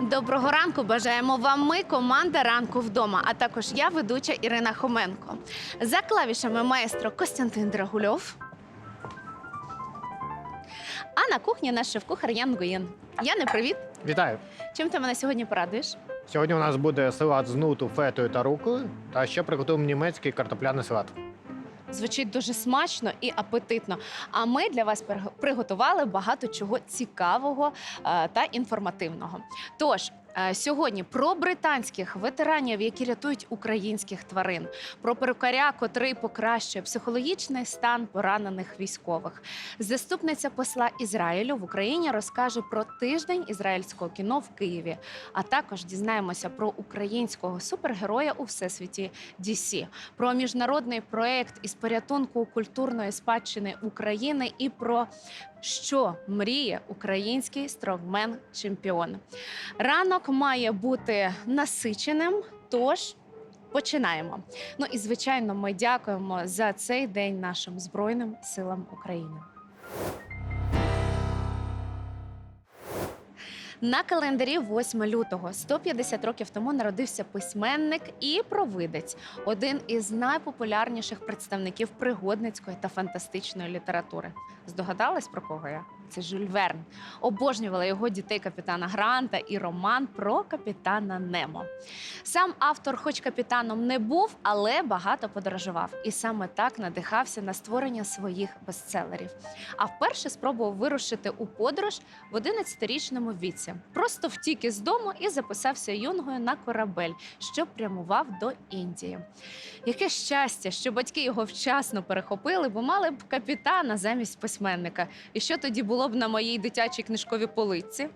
Доброго ранку бажаємо вам ми, команда ранку вдома. А також я, ведуча Ірина Хоменко. За клавішами маестро Костянтин Драгульов. А на кухні наш шеф-кухар Ян Гуєн. Яне, привіт! Вітаю! Чим ти мене сьогодні порадуєш? Сьогодні у нас буде салат з нуту, фетою та рукою, та ще приготуємо німецький картопляний салат. Звучить дуже смачно і апетитно. А ми для вас приготували багато чого цікавого е, та інформативного. Тож. Е, Сьогодні про британських ветеранів, які рятують українських тварин, про перукаря, котрий покращує психологічний стан поранених військових. Заступниця посла Ізраїлю в Україні розкаже про тиждень ізраїльського кіно в Києві. А також дізнаємося про українського супергероя у всесвіті DC, про міжнародний проект із порятунку культурної спадщини України і про що мріє український стронгмен-чемпіон. Ранок має бути насиченим, тож. Починаємо. Ну і звичайно, ми дякуємо за цей день нашим Збройним силам України. На календарі 8 лютого 150 років тому народився письменник і провидець, один із найпопулярніших представників пригодницької та фантастичної літератури. Здогадались про кого я? Це Жюль Верн. Обожнювала його дітей капітана Гранта і роман про капітана Немо. Сам автор, хоч капітаном не був, але багато подорожував, і саме так надихався на створення своїх бестселерів. А вперше спробував вирушити у подорож в 11-річному віці. Просто втік із дому і записався юнгою на корабель, що прямував до Індії. Яке щастя, що батьки його вчасно перехопили, бо мали б капітана замість письменника. І що тоді було б на моїй дитячій книжковій полиці?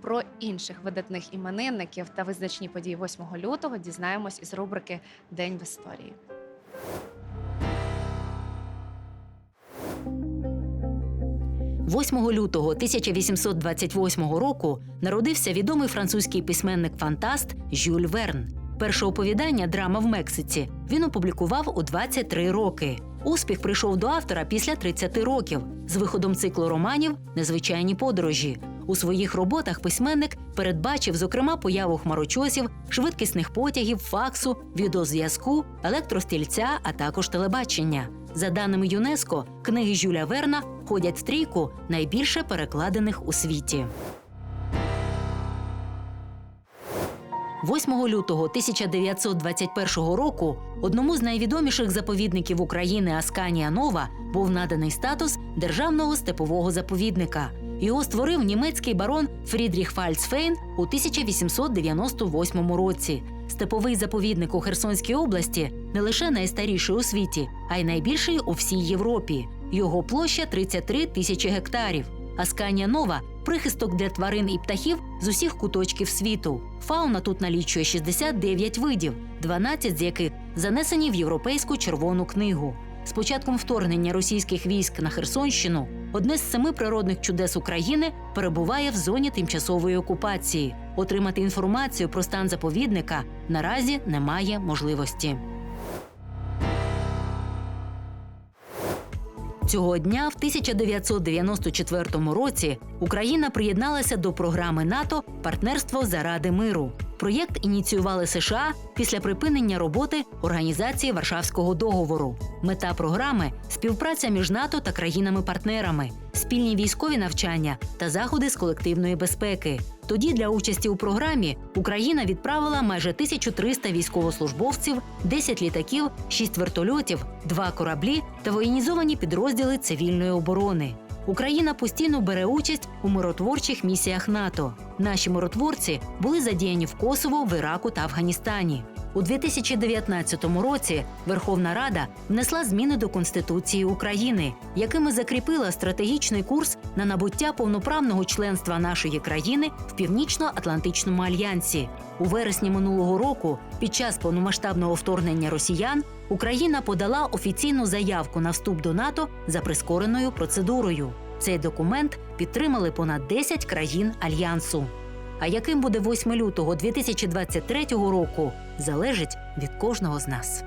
Про інших видатних іменинників та визначні події 8 лютого дізнаємось із рубрики День в історії. – 8 лютого 1828 року народився відомий французький письменник-фантаст Жюль Верн. Перше оповідання Драма в Мексиці він опублікував у 23 роки. Успіх прийшов до автора після 30 років з виходом циклу романів Незвичайні подорожі. У своїх роботах письменник передбачив, зокрема, появу хмарочосів, швидкісних потягів, факсу, відеозв'язку, електростільця, а також телебачення. За даними ЮНЕСКО, книги Жюля Верна входять в трійку найбільше перекладених у світі. 8 лютого 1921 року одному з найвідоміших заповідників України Асканія Нова був наданий статус державного степового заповідника. Його створив німецький барон Фрідріх Фальцфейн у 1898 році. Степовий заповідник у Херсонській області не лише найстаріший у світі, а й найбільший у всій Європі. Його площа 33 тисячі гектарів. Асканія Нова прихисток для тварин і птахів з усіх куточків світу. Фауна тут налічує 69 видів, 12 з яких занесені в Європейську червону книгу. З початком вторгнення російських військ на Херсонщину одне з семи природних чудес України перебуває в зоні тимчасової окупації. Отримати інформацію про стан заповідника наразі немає можливості. Цього дня, в 1994 році, Україна приєдналася до програми НАТО Партнерство заради миру. Проєкт ініціювали США після припинення роботи Організації Варшавського договору. Мета програми співпраця між НАТО та країнами-партнерами, спільні військові навчання та заходи з колективної безпеки. Тоді для участі у програмі Україна відправила майже 1300 військовослужбовців, 10 літаків, 6 вертольотів, 2 кораблі та воєнізовані підрозділи цивільної оборони. Україна постійно бере участь у миротворчих місіях НАТО. Наші миротворці були задіяні в Косово, в Іраку та Афганістані. У 2019 році Верховна Рада внесла зміни до Конституції України, якими закріпила стратегічний курс на набуття повноправного членства нашої країни в Північно-Атлантичному альянсі. У вересні минулого року, під час повномасштабного вторгнення росіян, Україна подала офіційну заявку на вступ до НАТО за прискореною процедурою. Цей документ підтримали понад 10 країн альянсу. А яким буде 8 лютого 2023 року, залежить від кожного з нас.